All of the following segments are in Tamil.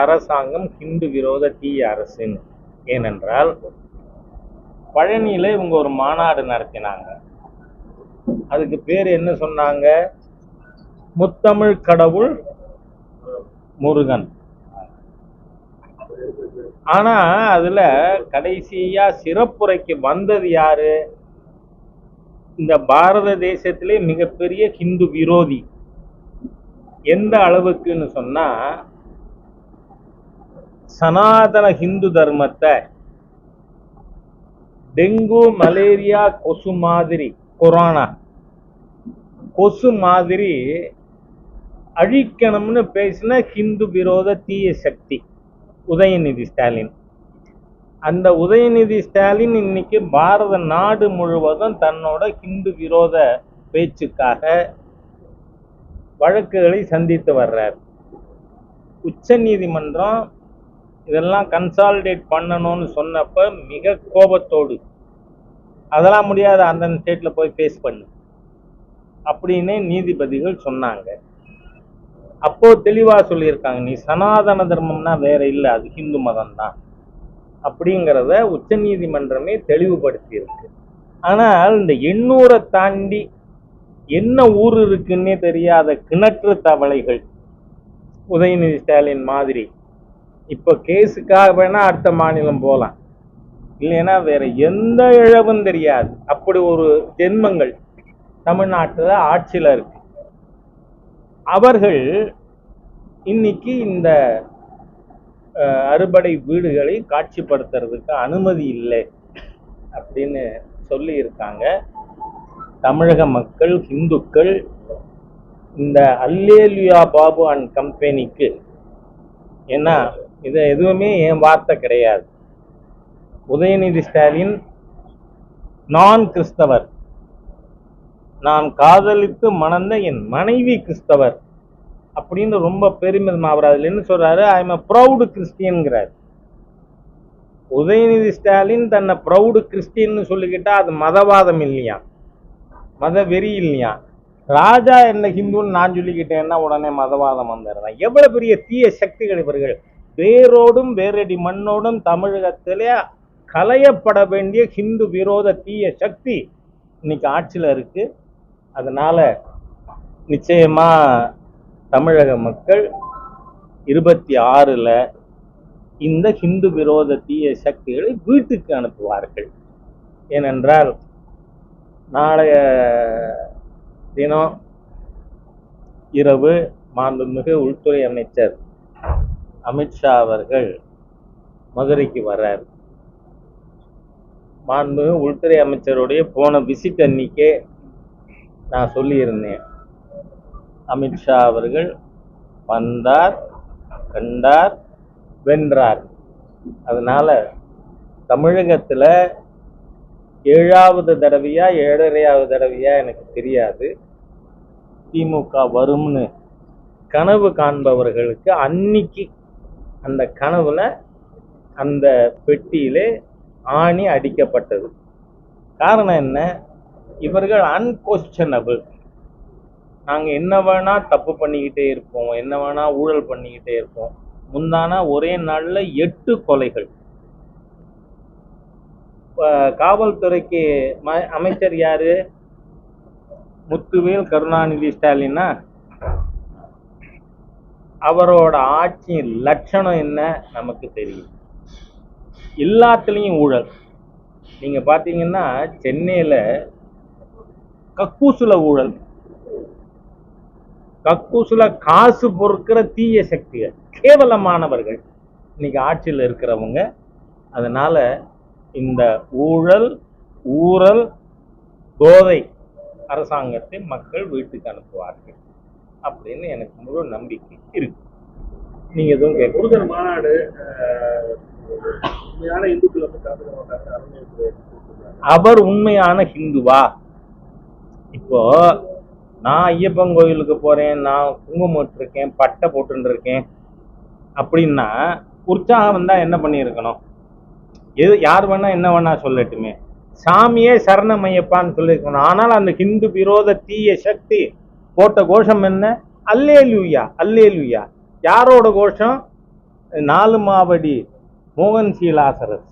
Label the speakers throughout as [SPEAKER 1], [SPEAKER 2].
[SPEAKER 1] அரசாங்கம் ஹிந்து விரோத தீய அரசுன்னு ஏனென்றால் பழனியில் இவங்க ஒரு மாநாடு நடத்தினாங்க. அதுக்கு பேர் என்ன சொன்னாங்க? முத்தமிழ் கடவுள் முருகன். ஆனா அதுல கடைசியா சிறப்புரைக்கு வந்தது யாரு? இந்த பாரத தேசத்திலே மிகப்பெரிய ஹிந்து விரோதி. எந்த அளவுக்குன்னு சொன்னா சனாதன ஹிந்து தர்மத்தை டெங்கு மலேரியா கொசு மாதிரி கொரோனா. கொசு மாதிரி அழிக்கணும்னு பேசின ஹிந்து விரோத தீய சக்தி உதயநிதி ஸ்டாலின். அந்த உதயநிதி ஸ்டாலின் இன்னைக்கு பாரத நாடு முழுவதும் தன்னோட ஹிந்து விரோத பேச்சுக்காக வழக்குகளை சந்தித்து வர்றார். உச்ச நீதிமன்றம் இதெல்லாம் கன்சாலிடேட் பண்ணணும்னு சொன்னப்ப மிக கோபத்தோடு அதெல்லாம் முடியாது அந்தந்த ஸ்டேட்ல போய் ஃபேஸ் பண்ணு. அப்படின்னு நீதிபதிகள் சொன்னாங்க. அப்போ தெளிவா சொல்லியிருக்காங்க நீ சனாதன தர்மம்னா வேற இல்லை அது ஹிந்து மதம் தான் அப்படிங்கிறத உச்ச நீதிமன்றமே தெளிவுபடுத்தி இருக்கு ஆனால் இந்த எண்ணூரை தாண்டி என்ன ஊர் இருக்குன்னே தெரியாத கிணற்று தவளைகள் உதயநிதி ஸ்டாலின் மாதிரி இப்போ கேஸுக்காக வேணால் அடுத்த மாநிலம் போகலாம் இல்லைன்னா வேற எந்த இழவும் தெரியாது. அப்படி ஒரு ஜென்மங்கள் தமிழ்நாட்டில் ஆட்சியில் இருக்கு. அவர்கள் இன்னைக்கு இந்த அறுபடை வீடுகளை காட்சிப்படுத்துறதுக்கு அனுமதி இல்லை அப்படின்னு சொல்லியிருக்காங்க தமிழக மக்கள் இந்துக்கள் இந்த அல்லேலியா பாபு அண்ட் கம்பெனிக்கு ஏன்னா இது எதுவுமே என் வார்த்தை கிடையாது. உதயநிதி ஸ்டாலின் நான் கிறிஸ்தவர். நான் காதலித்து மணந்த என் மனைவி கிறிஸ்தவர். அப்படின்னு ரொம்ப பெருமிதம் அவர் அதில் என்ன சொல்றாரு? ஐ எம் ப்ரௌடு கிறிஸ்டியன்கிறார் உதயநிதி ஸ்டாலின் தன்னை ப்ரௌடு கிறிஸ்டின்னு சொல்லிக்கிட்டா அது மதவாதம் இல்லையா? மத வெறி இல்லையா? ராஜா என்ன ஹிந்துன்னு நான் சொல்லிக்கிட்டேன்னா உடனே மதவாதம் வந்துடுறேன். எவ்வளவு பெரிய தீய சக்திகள் இவர்கள். வேரோடும் வேரடி மண்ணோடும் தமிழகத்திலே களையப்பட வேண்டிய ஹிந்து விரோத தீய சக்தி இன்னைக்கு ஆட்சியில் இருக்கு. அதனால நிச்சயமா தமிழக மக்கள் இருபத்தி ஆறுல இந்த ஹிந்து விரோத தீய சக்திகளை வீட்டுக்கு அனுப்புவார்கள். ஏனென்றால் நாளைய தினம் இரவு மாண்புமிகு உள்துறை அமைச்சர் அமித்ஷா அவர்கள் மதுரைக்கு வர்றார். மாண்புமிகு உள்துறை அமைச்சருடைய போன விசிட் அன்னிக்கே நான் சொல்லியிருந்தேன். அமித்ஷா அவர்கள் வந்தார் கண்டார் வென்றார். அதனால் தமிழகத்தில் ஏழாவது தடவையா ஏழரையாவது தடவையா எனக்கு தெரியாது. திமுக வரும்னு கனவு காண்பவர்களுக்கு அன்னைக்கு அந்த கனவுல அந்த பெட்டியிலே ஆணி அடிக்கப்பட்டது. காரணம் என்ன? இவர்கள் அன்கொஸ்டனபிள் நாங்க என்ன வேணா தப்பு பண்ணிக்கிட்டே இருப்போம். என்ன வேணா ஊழல் பண்ணிக்கிட்டே இருப்போம். முந்தானா ஒரே நாள்ல எட்டு கொலைகள். காவல்துறைக்கு ம- அமைச்சர் யாரு? முத்துவேல் கருணாநிதி ஸ்டாலினா? அவரோட ஆட்சியின் லட்சணம் என்ன நமக்கு தெரியும். எல்லாத்துலேயும் ஊழல். நீங்க பாத்தீங்கன்னா சென்னையில கக்கூசுல ஊழல். கக்கூசுல காசு பொறுக்கிற தீய சக்திகள் கேவலமானவர்கள். இன்னைக்கு ஆட்சியில் இருக்கிறவங்க அதனால இந்த ஊழல் ஊழல் போதை அரசாங்கத்தை மக்கள் வீட்டுக்கு அனுப்புவார்கள். அப்படின்னு எனக்கு முழு நம்பிக்கை இருக்கு. நீங்க எதுவும் கேட்க
[SPEAKER 2] முருகன் மாநாடு உண்மையான இந்துக்கள்
[SPEAKER 1] அவர் உண்மையான ஹிந்துவா? இப்போ நான் ஐயப்பன் கோயிலுக்கு போறேன் நான் குங்குமம் இருக்கேன் பட்டை போட்டுன்னு இருக்கேன் அப்படின்னா உற்சாகம் வந்தா என்ன பண்ணியிருக்கணும்? எது யார் வேணா என்ன வேணா சொல்லட்டுமே. சாமியே சரணமையப்பான்னு சொல்லியிருக்கணும். ஆனால் அந்த ஹிந்து விரோத தீய சக்தி போட்ட கோஷம் என்ன? அல்லேலுயா அல்லேலுயா. யாரோட கோஷம்? நாலு மாவடி மோகன் சீலாசரஸ்.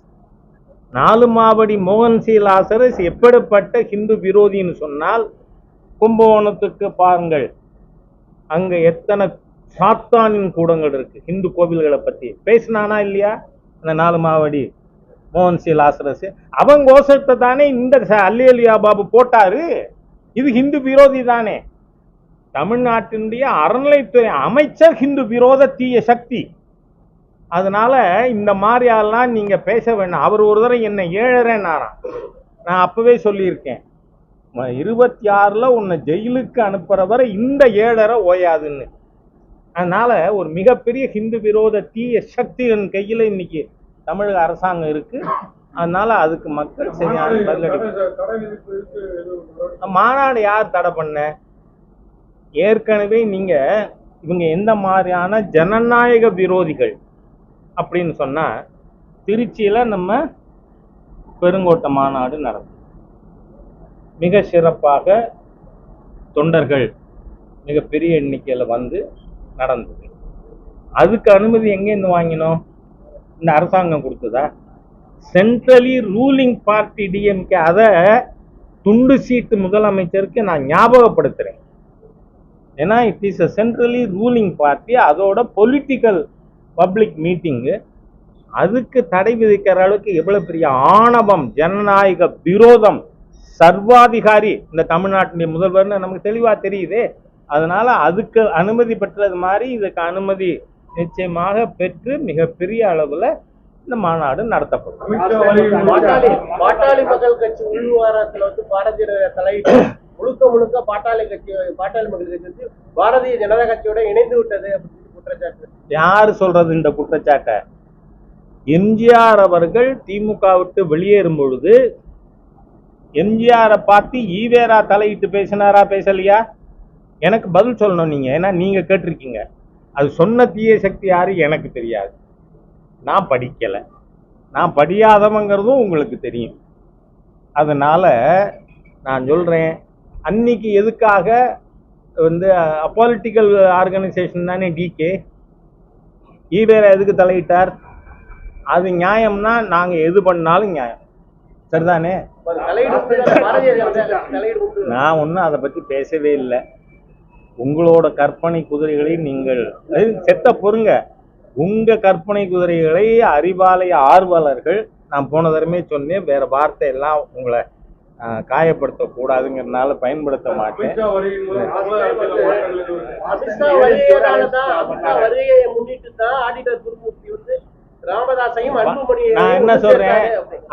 [SPEAKER 1] நாலு மாவடி மோகன் சீலாசரஸ் எப்படிப்பட்ட ஹிந்து விரோதின்னு சொன்னால் கும்பகோணத்துக்கு பாருங்கள். அங்க எத்தனை சாத்தானின் கூடங்கள் இருக்கு ஹிந்து கோவில்களை பத்தி. பேசினானா இல்லையா? அந்த நாலு மாவடி மோகன் சி லாசரஸ் அவன் கோஷத்தை தானே இந்த ச- அல்லேலியா பாபு போட்டாரு. இது ஹிந்து விரோதி தானே. தமிழ்நாட்டினுடைய அறநிலைத்துறை அமைச்சர் ஹிந்து விரோத தீய சக்தி. அதனால இந்த மாதிரி நீங்க பேச வேண்டாம். அவர் ஒரு தடவை என்ன ஏழரைன்னாராம் நான் அப்பவே சொல்லியிருக்கேன். இருபத்தி ஆறில் உன்னை ஜெயிலுக்கு அனுப்புற வரை இந்த ஏழரை ஓயாதுன்னு. அதனால ஒரு மிகப்பெரிய ஹிந்து விரோத தீய சக்தியின் கையில் இன்னைக்கு தமிழக அரசாங்கம் இருக்கு. அதனால அதுக்கு மக்கள் சரியான பதிலடி. மாநாடு யார் தடை பண்ண? ஏற்கனவே நீங்கள் இவங்க எந்த மாதிரியான ஜனநாயக விரோதிகள் அப்படின்னு சொன்னால் திருச்சியில் நம்ம பெருங்கோட்ட மாநாடு நடக்கும். மிக சிறப்பாக தொண்டர்கள் மிகப்பெரிய எண்ணிக்கையில் வந்து நடந்தது. அதுக்கு அனுமதி எங்கேருந்து வாங்கினோம்? இந்த அரசாங்கம் கொடுத்ததா? சென்ட்ரலி ரூலிங் பார்ட்டி டிஎம்கே அதை துண்டு சீட்டு முதலமைச்சருக்கு நான் ஞாபகப்படுத்துகிறேன் ஏன்னா it is a centrally ruling party அதோட பொலிட்டிக்கல் பப்ளிக் மீட்டிங்கு அதுக்கு தடை விதிக்கிற அளவுக்கு எவ்வளோ பெரிய ஆணவம் ஜனநாயக விரோதம் சர்வாதிகாரி இந்த தமிழ்நாட்டினுடைய முதல்வர்னு நமக்கு தெளிவாக தெரியுதே. அதனால அதுக்கு அனுமதி பெற்றது மாதிரி இதுக்கு அனுமதி நிச்சயமாக பெற்று மிகப்பெரிய அளவில் இந்த மாநாடு நடத்தப்படும்.
[SPEAKER 3] பாட்டாளி மக்கள் கட்சி உள்வாரத்துல வந்து பாரதிய தலையிட்டு முழுக்க முழுக்க பாட்டாளி கட்சி பாட்டாளி மக்கள் கட்சி பாரதிய ஜனதா கட்சியோட இணைந்து விட்டது அப்படின்னு குற்றச்சாட்டு.
[SPEAKER 1] யார் சொல்றது இந்த குற்றச்சாட்டை? எம்ஜிஆர் அவர்கள் திமுக விட்டு வெளியேறும் பொழுது எம்ஜிஆரை பார்த்து ஈவேரா தலையிட்டு பேசினாரா பேசலையா? எனக்கு பதில் சொல்லணும் நீங்க ஏன்னா நீங்க கேட்டிருக்கீங்க. அது சொன்ன தீய சக்தி யாரு? எனக்கு தெரியாது. நான் படிக்கல. நான் படியாதவங்கிறதும் உங்களுக்கு தெரியும். அதனால நான் சொல்றேன் அன்னைக்கு எதுக்காக வந்து பொலிட்டிக்கல் ஆர்கனைசேஷன் தானே டிகே ஈவேரா எதுக்கு தலையிட்டார்? அது நியாயம்னா நாங்க எது பண்ணாலும் நியாயம். சரிதானே? நான் ஒன்றும் அதை பற்றி பேசவே இல்லை. உங்களோட கற்பனை குதிரைகளை நீங்கள் செத்த பொறுங்க. உங்க கற்பனை குதிரைகளை அறிவாலய ஆர்வலர்கள் நான் போன தடவை சொன்னேன் வேற வார்த்தை எல்லாம் உங்களை காயப்படுத்தக்கூடாதுங்கிறதுனால பயன்படுத்த மாட்டேன். நான் என்ன சொல்றேன்.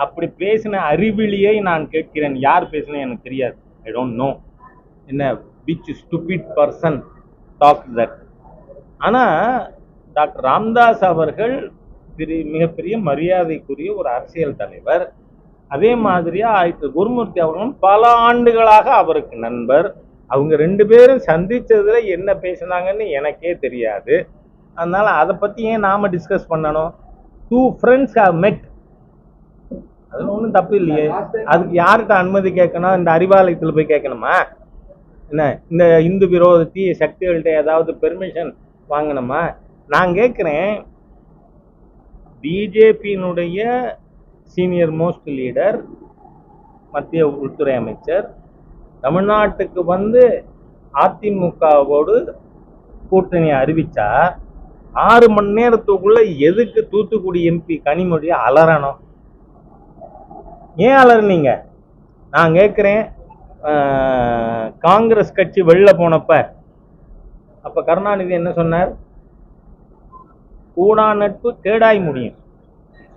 [SPEAKER 1] அப்படி பேசின அறிவிலியை நான் கேட்கிறேன். யார் பேசினேன் எனக்கு தெரியாது. ஐ டோன்ட் நோ என்ன which stupid person talk that ஆனா டாக்டர் ராம்தாஸ் அவர்கள் பெரிய மிகப்பெரிய மரியாதைக்குரிய ஒரு அரசியல் தலைவர். அதே மாதிரியா ஆயிரத்தி குருமூர்த்தி அவர்களும் பல ஆண்டுகளாக அவருக்கு நண்பர். அவங்க ரெண்டு பேரும் சந்திச்சதுல என்ன பேசினாங்கன்னு எனக்கே தெரியாது. அதனால அதை பத்தி ஏன் நாம டிஸ்கஸ் பண்ணணும்? டூ ஃப்ரெண்ட்ஸ் ஹவ் மெட் அதுல ஒன்றும் தப்பு இல்லையே. அதுக்கு யார்கிட்ட அனுமதி கேட்கணும்? இந்த அறிவாலயத்தில் போய் கேட்கணுமா? என்ன இந்த இந்து விரோத தீய சக்திகள்கிட்ட ஏதாவது பெர்மிஷன் வாங்கணுமா? நான் கேட்குறேன். பிஜேபியினுடைய சீனியர் மோஸ்ட் லீடர் மத்திய உள்துறை அமைச்சர். தமிழ்நாட்டுக்கு வந்து அதிமுகவோடு கூட்டணி அறிவிச்சா ஆறு மணி நேரத்துக்குள்ள எதுக்கு தூத்துக்குடி எம்பி கனிமொழியை அலறணும்? ஏன் அலறினீங்க? நான் கேட்குறேன் காங்கிரஸ் கட்சி வெளில போனப்ப. அப்போ கருணாநிதி என்ன சொன்னார்? கூடா நட்பு கேடாய் முடியும்.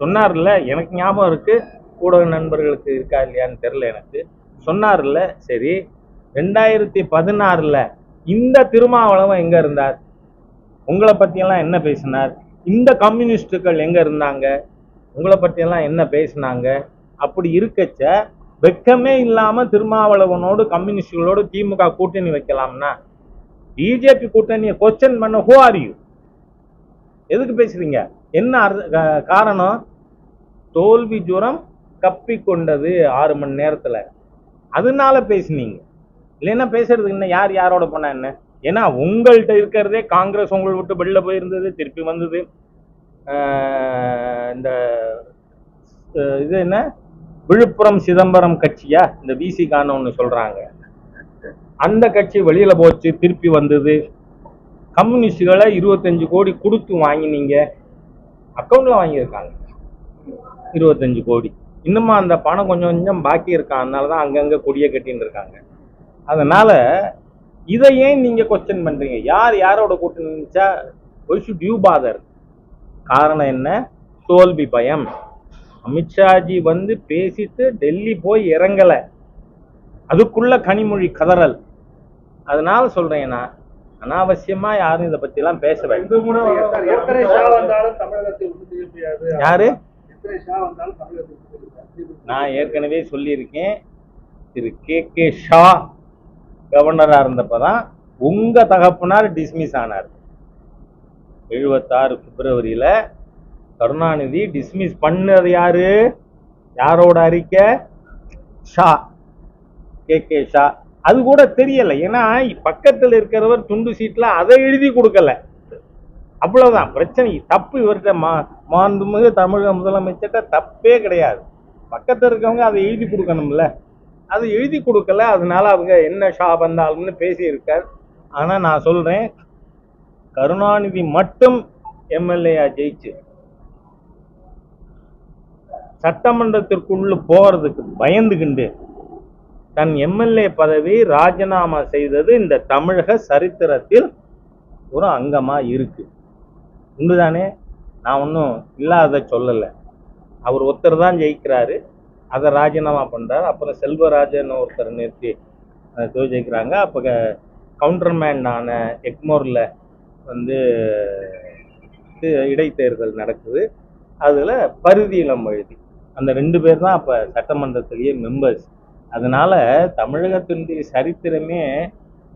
[SPEAKER 1] சொன்னார்ல எனக்கு ஞாபகம் இருக்கு. ஊடக நண்பர்களுக்கு இருக்கா இல்லையான்னு தெரில எனக்கு. சொன்னார்ல சரி ரெண்டாயிரத்தி பதினாறில் இந்த திருமாவளவன் எங்கே இருந்தார்? உங்களை பற்றியெல்லாம் என்ன பேசினார்? இந்த கம்யூனிஸ்டுகள் எங்கே இருந்தாங்க? உங்களை பற்றியெல்லாம் என்ன பேசினாங்க? அப்படி இருக்கச்ச வெக்கமே இல்லாமல் திருமாவளவனோடு கம்யூனிஸ்டுகளோடு திமுக கூட்டணி வைக்கலாம்னா பிஜேபி கூட்டணியை கொஸ்டின் பண்ண ஹூ ஆர் யூ எதுக்கு பேசுறீங்க? என்ன அர்த்த- காரணம்? தோல்வி ஜுரம் கப்பி கொண்டது ஆறு மணி நேரத்தில். அதனால பேசுனீங்க. இல்லைன்னா பேசுறதுக்கு என்ன யார் யாரோட போனா என்ன? ஏன்னா உங்கள்கிட்ட இருக்கிறதே காங்கிரஸ் உங்களை விட்டு வெளில போயிருந்தது திருப்பி வந்தது. இந்த இது என்ன? விழுப்புரம் சிதம்பரம் கட்சியா? இந்த விசிகான்னு ஒன்று சொல்றாங்க. அந்த கட்சி வெளியில போச்சு திருப்பி வந்தது. கம்யூனிஸ்டுகளை இருபத்தஞ்சு கோடி கொடுத்து வாங்கினீங்க. அக்கௌண்ட்ல வாங்கியிருக்காங்க. இருபத்தஞ்சு கோடி. இன்னுமா அந்த பணம் கொஞ்சம் கொஞ்சம் பாக்கி இருக்கான் அதனால தான் அங்கங்க கொடியை கட்டின்னு இருக்காங்க. அதனால இதை ஏன் நீங்க கொஸ்டின் பண்றீங்க? யார் யாரோட கூட்டணி நினைச்சா ஒய் ஷுட் யூ பாதர் காரணம் என்ன? தோல்வி பயம். அமித்ஷாஜி வந்து பேசிட்டு டெல்லி போய் இறங்கல. அதுக்குள்ள கனிமொழி கதறல். அதனால சொல்றேன்? நான் அனாவசியமா யாரும் இதை பத்தி எல்லாம் பேச யாரு? நான் ஏற்கனவே சொல்லியிருக்கேன் திரு கே கே ஷா கவர்னராக இருந்தப்போ தான் உங்கள் தகப்பனார் டிஸ்மிஸ் ஆனார். எழுபத்தாறு பிப்ரவரியில் கருணாநிதி டிஸ்மிஸ் பண்ணது யாரு? யாரோட அறிக்கை? ஷா. K K Shah. அது கூட தெரியலை. ஏன்னா பக்கத்தில் இருக்கிறவர் துண்டு சீட்டில் அதை எழுதி கொடுக்கல. அவ்வளவுதான். பிரச்சனை தப்பு. இவர்கிட்ட மா மாண்புமிகு தமிழக முதலமைச்சர்கிட்ட தப்பே கிடையாது. பக்கத்தில் இருக்கவங்க அதை எழுதி கொடுக்கணும்ல. அது எழுதி கொடுக்கல. அதனால அவங்க என்ன ஷா வந்தாலும்னு பேசியிருக்கார். ஆனால் நான் சொல்கிறேன் கருணாநிதி மட்டும் எம்எல்ஏயா ஜெயிச்சு சட்டமன்றத்திற்குள்ள போகிறதுக்கு பயந்துகிண்டு தன் எம்எல்ஏ பதவி ராஜினாமா செய்தது இந்த தமிழக சரித்திரத்தில் ஒரு அங்கமாக இருக்குது உண்டுதானே? நான் ஒன்றும் இல்லாத சொல்லலை. அவர் ஒருத்தர் தான் ஜெயிக்கிறாரு. அதை ராஜினாமா பண்ணுறாரு அப்புறம் செல்வராஜன் ஒருத்தர் நிறுத்தி ஜெயிக்கிறாங்க. அப்போ கவுண்டர்மேன் ஆன எக்மோரில் வந்து இடைத்தேர்தல் நடக்குது. அதில் பருதியிலம் எழுதி அந்த ரெண்டு பேர் தான் அப்போ சட்டமன்றத்திலேயே மெம்பர்ஸ் அதனால் தமிழகத்தினுடைய சரித்திரமே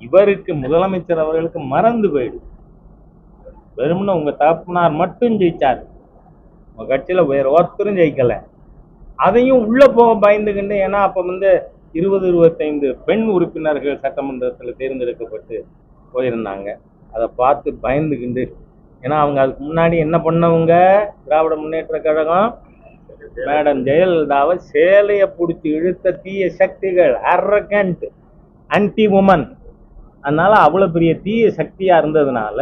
[SPEAKER 1] இவருக்கு முதலமைச்சர் அவர்களுக்கு மறந்து போயிடுது. வெறும்னு உங்கள் தகப்பனார் மட்டும் ஜெயிச்சார். உங்கள் கட்சியில் வேறு ஒருத்தரும் ஜெயிக்கலை. அதையும் உள்ளே போக பயந்துக்கிண்டு ஏன்னா அப்போ வந்து இருபது இருபத்தைந்து பெண் உறுப்பினர்கள் சட்டமன்றத்தில் தேர்ந்தெடுக்கப்பட்டு போயிருந்தாங்க. அதை பார்த்து பயந்துக்கிண்டு ஏன்னா அவங்க அதுக்கு முன்னாடி என்ன பண்ணவங்க? திராவிட முன்னேற்ற கழகம் மேடம் ஜெயலலிதாவை சேலையை பிடிச்சி இழுத்த தீய சக்திகள் அரகண்ட் அன்டி உமன் அதனால அவ்வளோ பெரிய தீய சக்தியாக இருந்ததுனால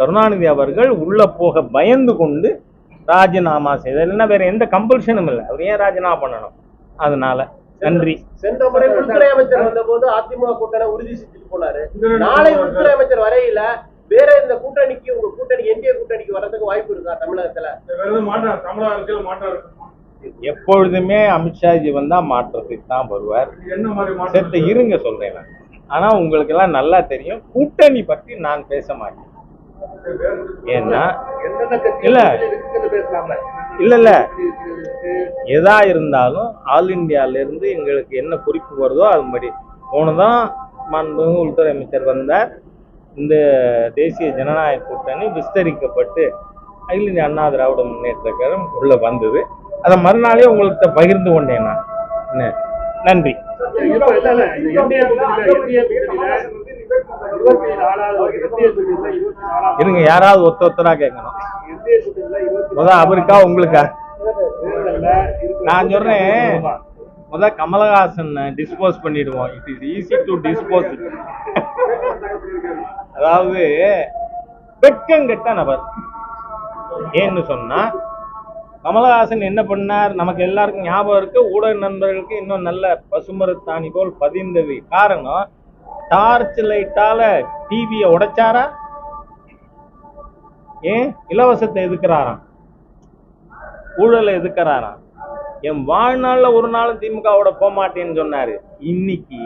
[SPEAKER 1] கருணாநிதி அவர்கள் உள்ள போக பயந்து கொண்டு ராஜினாமா செய்தார். இல்லைன்னா வேற எந்த கம்பல்ஷனும் இல்லை. அவர் ஏன் ராஜினாமா பண்ணணும்? அதனால நன்றி.
[SPEAKER 3] சென்ற முறை உள்துறை அமைச்சர் வந்தபோது அதிமுக கூட்டணி உறுதி செஞ்சுட்டு போனாரு. நாளை உள்துறை அமைச்சர் வரையில வேற இந்த கூட்டணிக்கு உங்க கூட்டணி என்டிஏ கூட்டணிக்கு வர்றதுக்கு வாய்ப்பு இருக்கா தமிழகத்துல?
[SPEAKER 2] வேற எதுவும் மாற்றம் தமிழக அரசியல் மாற்றம் இருக்குமா
[SPEAKER 1] எப்பொழுதுமே அமித்ஷாஜி வந்தா மாற்றத்துக்கு தான் வருவார்.
[SPEAKER 2] என்ன மாதிரி
[SPEAKER 1] சரி
[SPEAKER 2] மாற்றம்
[SPEAKER 1] இருங்க சொல்றேன் நான். ஆனா உங்களுக்கு எல்லாம் நல்லா தெரியும். கூட்டணி பற்றி நான் பேச மாட்டேன். ஏன்னா இல்ல. இல்ல இல்ல. எதா இருந்தாலும் ஆல் இந்தியால இருந்து எங்களுக்கு என்ன குறிப்பு வருதோ அதுபடி. போனதான் மாண்புமிகு உள்துறை அமைச்சர் வந்தார் இந்த தேசிய ஜனநாயக கூட்டணி விஸ்தரிக்கப்பட்டு அகில இந்திய அண்ணா திராவிட முன்னேற்ற கழகம் உள்ள வந்தது. அதை மறுநாளே உங்கள்கிட்ட பகிர்ந்து கொண்டேன் நான். நன்றி. இருங்க யாராவது ஒத்த ஒத்தரா கேட்கணும். முத அவருக்கா உங்களுக்கா? நான் சொல்றேன் முத கமலஹாசன் டிஸ்போஸ் பண்ணிடுவோம். It is easy to dispose அதாவது வெட்கங்கெட்ட நபர். ஏன்னு சொன்னா கமலஹாசன் என்ன பண்ணார்? நமக்கு எல்லாருக்கும் ஞாபகம் இருக்கு. ஊடக நண்பர்களுக்கு இன்னும் நல்ல பசுமரத்தாணி போல் பதிந்தது. காரணம் டார்ச் லைட்டால டிவியை உடைச்சாரா? ஏன்? இலவசத்தை எதுக்குறாராம்? ஊழலை எதுக்குறாராம்? என் வாழ்நாள்ல ஒரு நாளும் திமுகவோட போக மாட்டேன்னு சொன்னாரு. இன்னைக்கு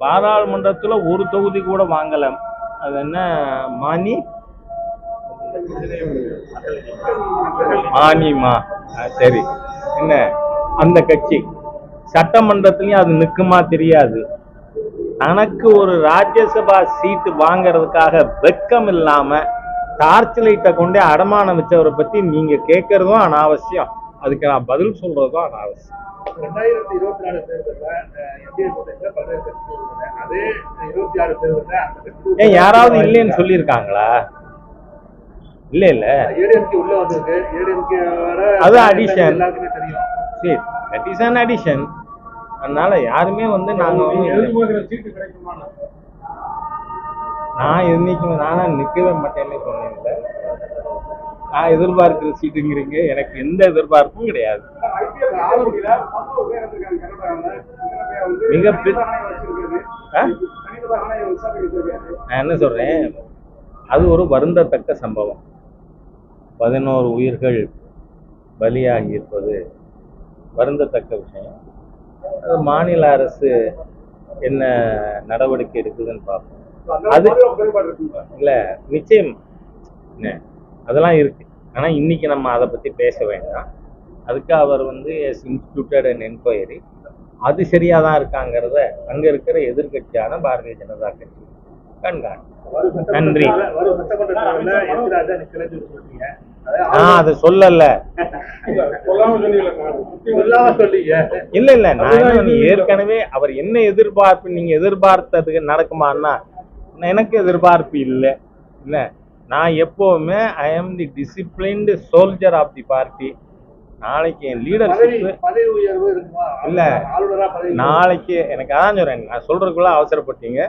[SPEAKER 1] பாராளுமன்றத்துல ஒரு தொகுதி கூட வாங்கலை. அது என்ன மானி? மானிமா. சரி. என்ன? அந்த கட்சி. சட்டமன்றத்திலயும் அது நிக்குமா தெரியாது. தனக்கு ஒரு ராஜ்யசபா சீட்டு வாங்குறதுக்காக வெக்கம் இல்லாம டார்ச் லைட்டை கொண்டே அடமானம் வச்சவரை பத்தி நீங்க கேட்கறதும் அனாவசியம். அதுக்கு நான் பதில் சொல்றதும் அனாவசியம்.
[SPEAKER 2] ரெண்டாயிரத்தி இருபத்தி நாலு தேர்தல்ல
[SPEAKER 1] ஏன் யாராவது இல்லைன்னு சொல்லியிருக்காங்களா? இல்ல இல்ல.
[SPEAKER 2] ஏடிஎம்கே உள்ள வந்திருக்கு. ஏடிஎம்கே வர
[SPEAKER 1] அது
[SPEAKER 2] தெரியும்.
[SPEAKER 1] சரி தட் இஸ் அன் அடிஷன் அதனால யாருமே வந்து நாங்க வந்து நான் என்னைக்கு நானா நிக்கவே மாட்டேன்னு சொன்னேன்ல நான் எதிர்பார்க்கிற சீட்டுங்கிறீங்க. எனக்கு எந்த எதிர்பார்ப்பும் கிடையாது. மிக? நான் என்ன சொல்றேன்? அது ஒரு வருந்தத்தக்க சம்பவம். பதினோரு உயிர்கள் பலியாகி இருப்பது வருந்தத்தக்க விஷயம். அது மாநில அரசு என்ன நடவடிக்கை எடுக்குதுன்னு பார்ப்போம். அது இல்ல நிச்சயம். என்ன, அதெல்லாம் இருக்கு. ஆனா இன்னைக்கு நம்ம அதை பத்தி பேச வேண்டாம். அதுக்கு அவர் வந்து இன்ஸ்டியூட்டட் அண்ட் என்கொயரி அது சரியா தான் இருக்காங்கிறத அங்க இருக்கிற எதிர்க்கட்சியான பாரதிய ஜனதா கட்சி கண்காணி நன்றி. நான் அதை சொல்லல. இல்ல இல்ல நான் ஏற்கனவே அவர் என்ன எதிர்பார்ப்பு நீங்க எதிர்பார்த்ததுக்கு நடக்குமான்னா எனக்கு எதிர்பார்ப்பு இல்லை. இல்ல. நான் எப்பவுமே I am the disciplined soldier of the party நாளைக்கு என் லீடர்ஷிப் இல்ல. நாளைக்கு எனக்கு அதான் சொல்றேன். நான் சொல்றதுக்குள்ள அவசரப்பட்டீங்க.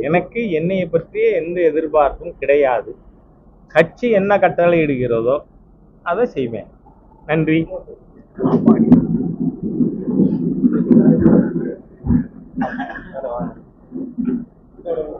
[SPEAKER 1] எனக்கு என்னைய பற்றிய எந்த எதிர்பார்ப்பும் கிடையாது. கட்சி என்ன கட்டளை இடுகிறதோ அதை செய்வேன். நன்றி.
[SPEAKER 3] ஆ